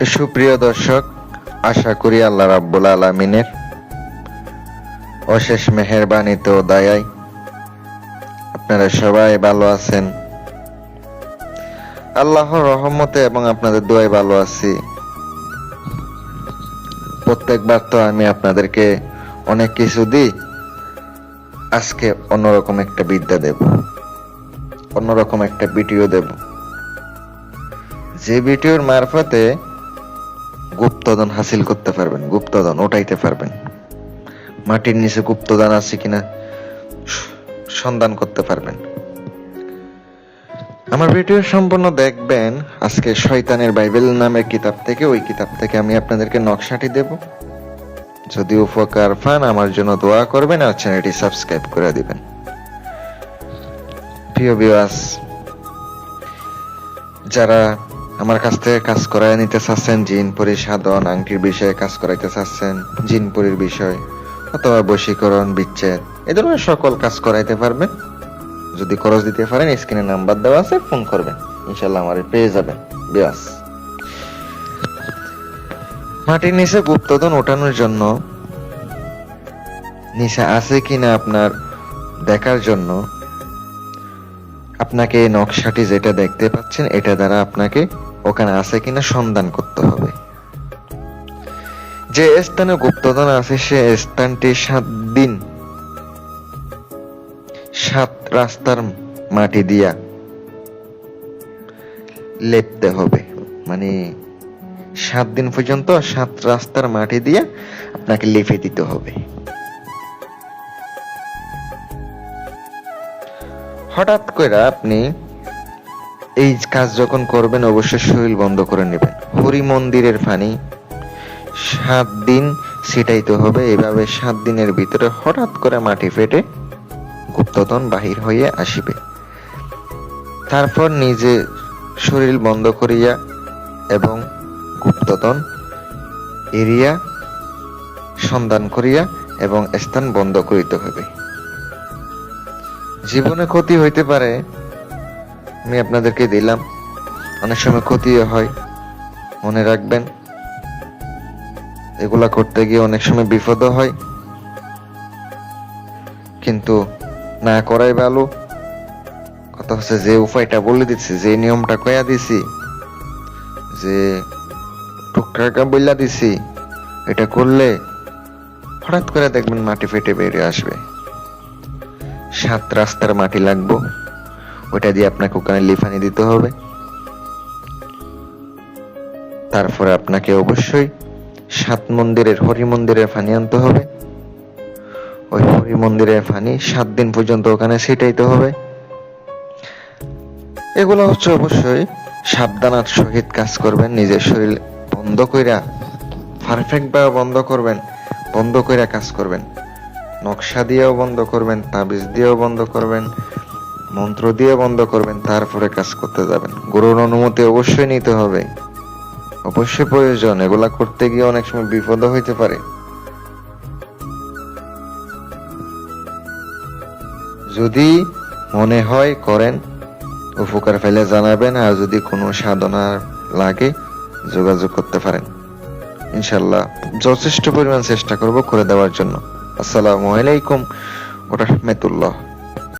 সুপ্রিয় দর্শক, আশা করি আল্লাহ রাব্বুল আলামিনের অশেষ মেহেরবানিতে ও দয়ায় আপনারা সবাই ভালো আছেন। আল্লাহর রহমতে এবং আপনাদের দোয়ায় ভালো আছি। প্রত্যেকবার তো আমি আপনাদেরকে অনেক কিছু দিই, আজকে অন্যরকম একটা বিদ্যা দেব, অন্যরকম একটা ভিডিও দেব। যে ভিডিওর মারফতে গুপ্তধন হাসিল করতে পারবেন, গুপ্তধন ওটাইতে পারবেন। মাটির নিচে গুপ্তদান আছে কিনা, সন্ধান করতে পারবেন। আমার ভিডিও সম্পূর্ণ দেখবেন, আজকে শয়তানের বাইবেল নামের কিতাব থেকে, ওই কিতাব থেকে আমি আপনাদেরকে নকশাটি দেব। যদি উপকার পান, আমার জন্য দোয়া করবেন আর চ্যানেলটি সাবস্ক্রাইব করে দিবেন। প্রিয় বিওয়াস যারা আমার কাছ থেকে কাজ করায় নিতে চাচ্ছেন জিনপুরি সাধন, আংটির বিষয়ে কাজ করাইতে চাচ্ছেন জিনপুরির বিষয়, অথবা বশীকরণ, বিচ্ছেদ, এ ধরনের সকল কাজ করাইতে পারবেন। যদি খরচ দিতে পারেন, স্ক্রিনে নাম্বার দেওয়া আছে, ফোন করবেন। ইনশাল্লাহ আমার পেয়ে যাবেন। বিয়াস। মাটির নিচে গুপ্তধন ওঠানোর জন্য নিচে আছে কিনা আপনার দেখার জন্য আপনাকে নকশাটি যেটা দেখতে পাচ্ছেন, এটা দ্বারা আপনাকে ওখানে আছে কিনা সন্ধান করতে হবে। যে স্থানে গুপ্তধন আছে, সে স্থানটি সাত দিন, সাত রাস্তার মাটি দিয়া লেপতে হবে। মানে সাত দিন পর্যন্ত সাত রাস্তার মাটি দিয়া আপনাকে লেপে দিতে হবে। হঠাৎ করে আপনি এই কাজ যখন করবেন, অবশ্যই শরীর বন্ধ করে নেবেন। হরি মন্দিরের পানি সাত দিন ছিটাইতে হবে। এভাবে সাত দিনের ভিতরে হঠাৎ করে মাটি ফেটে গুপ্তধন বাহির হয়ে আসিবে। তারপর নিজে শরীর বন্ধ করিয়া এবং গুপ্তধন এরিয়া সন্ধান করিয়া এবং স্থান বন্ধ করিতে হবে জীবনে ক্ষতি হইতে পারে আমি আপনাদেরকে দিলাম। অনেক সময় ক্ষতিও হয়। মনে রাখবেন, এগুলা করতে গিয়ে অনেক সময় বিপদও হয়। কিন্তু না করাই ভালো। কথা হচ্ছে যে উপায়টা বলে দিচ্ছি, যে নিয়মটা কয়া দিছি, যে টুকরাটা বইলা দিছি, এটা করলে হঠাৎ করে দেখবেন মাটি ফেটে বেরিয়ে আসবে। সাত রাস্তার মাটি লাগবো। ওটা দিয়ে আপনাকে ওখানে লিফানি দিতে হবে। তারপরে আপনাকে অবশ্যই সাত মন্দিরের হরি মন্দিরের ফানি আনতে হবে। ওই হরি মন্দিরের ফানি সাত দিন পর্যন্ত ওখানে ছিটাইতে হবে। এগুলো হচ্ছে অবশ্যই সাবধানার সহিত কাজ করবেন, নিজের শরীর বন্ধ কইরা পারফেক্ট ভাবে বন্ধ করবেন, বন্ধ কইরা কাজ করবেন। নকশা দিয়েও বন্ধ করবেন, তাবিজ দিয়েও বন্ধ করবেন মন্ত্র দিয়ে বন্ধ করবেন, তারপরে কাজ করতে যাবেন। গুরুর অনুমতি অবশ্যই নিতে হবে। অবশ্যই প্রয়োজন, এগুলা করতে গিয়ে অনেক সময় বিপদও হইতে পারে। যদি মনে হয় করেন, উপকার ফেলে জানাবেন, আর যদি কোনো সাধনা লাগে, যোগাযোগ করতে পারেন। ইনশাল্লাহ যথেষ্ট পরিমাণ চেষ্টা করব করে দেওয়ার জন্য। আসসালামু আলাইকুম ওরহমতুল্লাহ